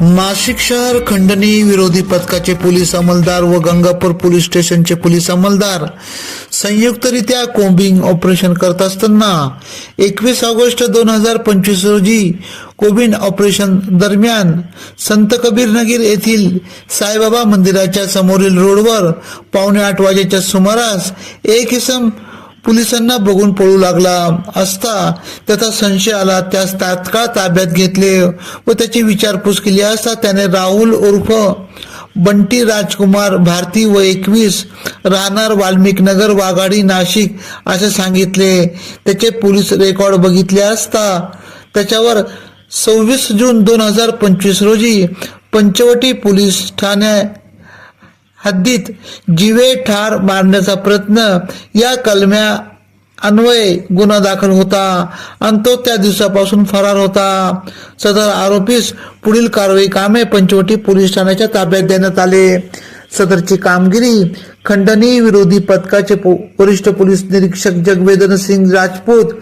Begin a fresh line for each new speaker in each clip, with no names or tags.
नाशिक शहर खंडणी विरोधी पथकाचे पोलीस अंमलदार व गंगापूर पोलीस स्टेशनचे पोलीस अंमलदार संयुक्तरित्या कोम्बिंग ऑपरेशन करत असताना एकवीस ऑगस्ट दोन हजार पंचवीस रोजी कोबिंग ऑपरेशन दरम्यान संत कबीरनगर येथील साईबाबा मंदिराच्या समोरील रोडवर पावणे आठ वाजेच्या सुमारास एक इसम पोलिसांना बघून पळू लागला असता त्याचा संशय आला. त्यास तात्काळ ताब्यात घेतले व त्याची विचारपूस केली असता त्याने राहुल उर्फ बंटी राजकुमार भारती व एकवीस राहणार वाल्मिकनगर वाघाडी नाशिक असे सांगितले. त्याचे पोलीस रेकॉर्ड बघितले असता त्याच्यावर सव्वीस जून दोन हजार पंचवीस रोजी पंचवटी पोलीस ठाणे हद्दीत जिवे ठार मारण्याचा प्रयत्न या कलम्या अन्वय गुन्हा दाखल होता आणि तो त्या दिवसापासून फरार होता. सदर आरोपीस पुढील कारवाई कामे पंचवटी पोलीस ठाण्याच्या ताब्यात देण्यात आले. सदरची कामगिरी खंडणी विरोधी पथकाचे वरिष्ठ पोलीस निरीक्षक जगवेदन सिंग राजपूत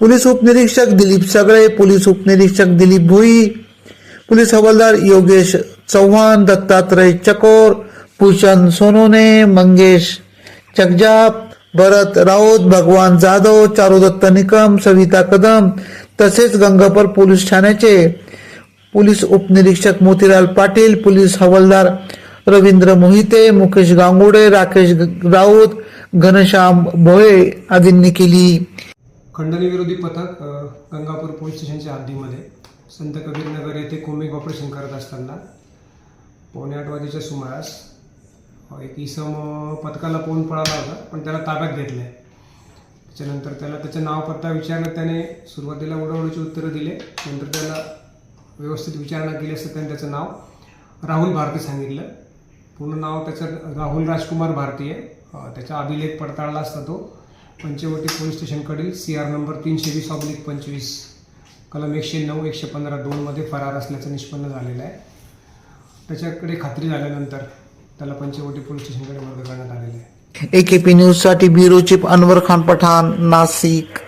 पोलीस उपनिरीक्षक दिलीप सगळे पोलीस उपनिरीक्षक दिलीप भोई पोलीस हवालदार योगेश चव्हाण दत्तात्रय चकोर भूषण सोनोने मंगेश जगजाप भरत राऊत भगवान जाधव चारुदत्त निकम सविता कदम तसेच गंगापूर पोलीस ठाण्याचे पोलीस उपनिरीक्षक मोतीलाल पाटील पोलीस हवालदार रवींद्र मोहिते मुकेश गांगुडे राकेश राऊत घनश्याम भोळे आदींनी केली.
खंडणी विरोधी पथक गंगापूर पोलीस स्टेशनच्या हद्दीमध्ये संत कबीरनगर येथे कोमिक ऑपरेशन करत असताना पावणे आठ वाजेच्या सुमारास हो, एक इसम पथकाला पोहून पळाला होता पण त्याला ताब्यात घेतलं आहे त्याच्यानंतर त्याला त्याचं नाव पत्ता विचारलं त्याने सुरुवातीला उडवडीची उत्तरं दिले नंतर त्याला व्यवस्थित विचारणा केली असता त्याने त्याचं नाव राहुल भारती सांगितलं. पूर्ण नाव त्याचं राहुल राजकुमार भारती आहे. त्याचा अभिलेख पडताळला असता तो. पंचवटी पोलीस स्टेशनकडील सी आर नंबर तीनशे वीस ऑब्लिक पंचवीस कलम एकशे नऊ एकशे पंधरा दोनमध्ये फरार असल्याचं निष्पन्न झालेलं आहे. त्याच्याकडे खात्री झाल्यानंतर त्याला पंचवटी पोलीस स्टेशनकडे वर्ग करण्यात आलेले आहे.
एकेपी न्यूजसाठी ब्युरो चीफ अनवर खान पठाण नाशिक.